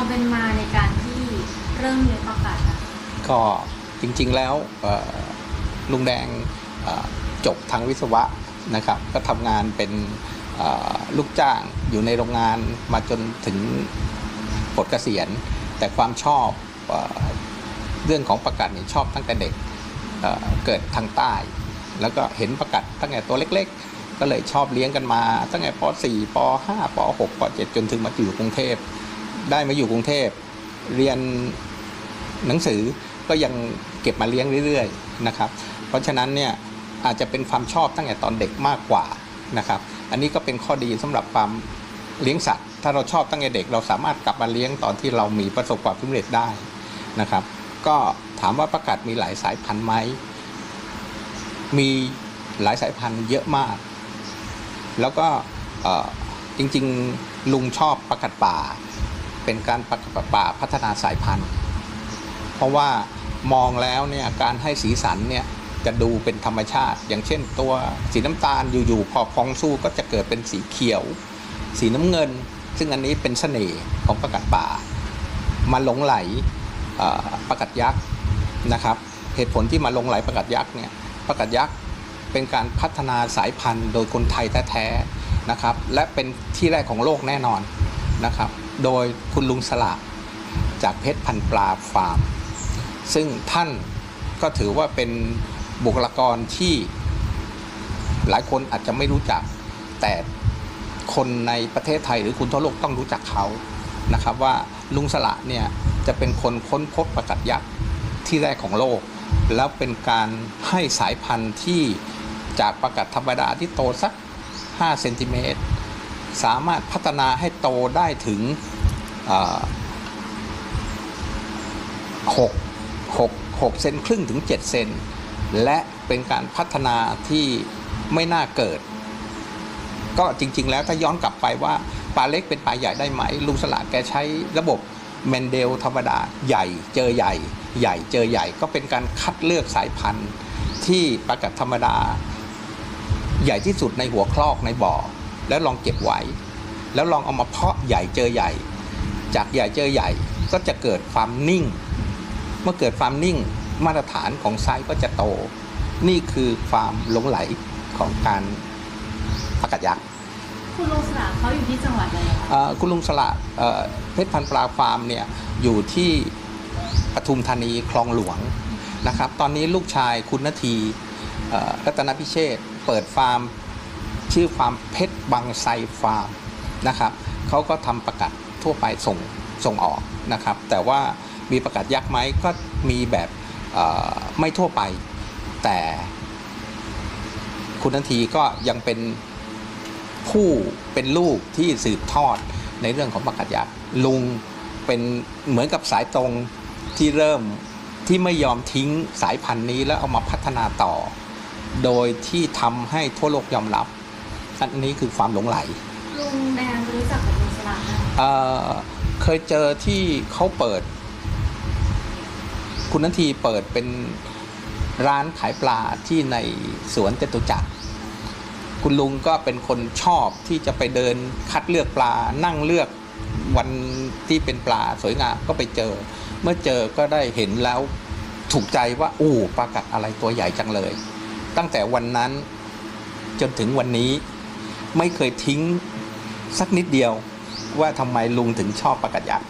ความเป็นมาในการที่เริ่มเลี้ยงปลากัดก็จริงๆแล้วลุงแดงจบทางวิศวะนะครับ ก็ทำงานเป็นลูกจ้างอยู่ในโรงงานมาจนถึงปลดเกษียณ แต่ความชอบเรื่องของประกัดเนี่ยชอบตั้งแต่เด็กเเกิดทางใต้ แล้วก็เห็นประกัดตั้งแต่ตัวเล็กๆ ก็เลยชอบเลี้ยงกันมา ตั้งแต่ป .4 ป .5 ป .6 ป .7 จนถึงมาอยู่กรุงเทพ ได้มาอยู่กรุงเทพเรียนหนังสือก็ยังเก็บมาเลี้ยงเรื่อยๆนะครับ เพราะฉะนั้นเนี่ยอาจจะเป็นความชอบตั้งแต่ตอนเด็กมากกว่านะครับ อันนี้ก็เป็นข้อดีสำหรับความเลี้ยงสัตว์ ถ้าเราชอบตั้งแต่เด็ก เราสามารถกลับมาเลี้ยงตอนที่เรามีประสบความสำเร็จได้นะครับ ก็ถามว่าประกาศมีหลายสายพันธุ์ไหมมีหลายสายพันธุ์เยอะมาก แล้วก็จริงๆลุงชอบประกาศป่า เป็นการประกาศปาพัฒนาสายพันธุ์ เพราะว่ามองแล้วเนี่ยการให้สีสันเนี่ยจะดูเป็นธรรมชาติ อย่างเช่น ตัวสีน้ำตาลอยู่ๆพอพองสู้ก็จะเกิดเป็นสีเขียว สีน้ำเงิน ซึ่งอันนี้เป็นเสน่ห์ของประกัดป่ามาหลงไหลประกัดยักษ์นะครับ เหตุผลที่มาหลงไหลประกัดยักษ์เนี่ยประกัดยักษ์เป็นการพัฒนาสายพันธุ์โดยคนไทยแท้ๆนะครับ และเป็นที่แรกของโลกแน่นอนนะครับ โดยคุณลุงสละจากเพชรพันปลาฟาร์ม ซึ่งท่านก็ถือว่าเป็นบุคลากรที่หลายคนอาจจะไม่รู้จัก แต่คนในประเทศไทยหรือคุณทั่วโลกต้องรู้จักเขานะครับว่าลุงสละเนี่ยจะเป็นคนค้นพบประกัดยักษ์ที่แรกของโลก แล้วเป็นการให้สายพันธุ์ที่จากประกัดธรรมดาที่โตสัก5เซนติเมตรสามารถพัฒนาให้โตได้ถึง เอ่อ6 6 6เซนครึ่งถึง 7 เซน และเป็นการพัฒนาที่ไม่น่าเกิด ก็จริง ๆ แล้วถ้าย้อนกลับไปว่าปลาเล็กเป็นปลาใหญ่ได้ไหม ลุงสละแกใช้ระบบเมนเดลธรรมดาใหญ่เจอใหญ่ ใหญ่เจอใหญ่ก็เป็นการคัดเลือกสายพันธุ์ที่ปลากัดธรรมดา ใหญ่ที่สุดในหัวคลอกในบ่อ แล้วลองเก็บไว้ แล้วลองเอามาเพาะใหญ่เจอใหญ่ จากใหญ่เจอใหญ่ก็จะเกิดความนิ่ง เมื่อเกิดความนิ่งมาตรฐานของไซส์ก็จะโต นี่คือความหลงไหลของการประกัดยักษ์คุณลุงสลาเขาอยู่ที่จังหวัดอะไรคะเอ่อคุณลุงสละเอ่อเพชรพันธุ์ปลาฟาร์มเนี่ยอยู่ที่ปทุมธานีคลองหลวงนะครับ ตอนนี้ลูกชายคุณนาทีเอ่อรัตนพิเชษฐ์เปิดฟาร์ม ชื่อฟาร์มเพชรบางไทรฟาร์มนะครับเขาก็ทำประกาศ ทั่วไปส่งส่งออกนะครับ แต่ว่ามีประกาศยักษ์ไหมก็มีแบบไม่ทั่วไป แต่คุณทันทีก็ยังเป็นผู้เป็นลูกที่สืบทอดในเรื่องของประกาศยักษ์ลุงเป็นเหมือนกับสายตรงที่เริ่มที่ไม่ยอมทิ้งสายพันธุ์นี้แล้วเอามาพัฒนาต่อ โดยที่ทำให้ทั่วโลกยอมรับ อันนี้คือความหลงไหลลุงแดงรู้จักกับลุงสลาไหม เคยเจอที่เขาเปิด คุณนันทีเปิดเป็นร้านขายปลาที่ในสวนจตุจักร คุณลุงก็เป็นคนชอบที่จะไปเดินคัดเลือกปลานั่งเลือกวันที่เป็นปลาสวยงามก็ไปเจอ เมื่อเจอก็ได้เห็นแล้วถูกใจว่าอู้ปลากัดอะไรตัวใหญ่จังเลย ตั้งแต่วันนั้นจนถึงวันนี้ไม่เคยทิ้งสักนิดเดียว ว่าทำไมลุงถึงชอบปลากัดยักษ์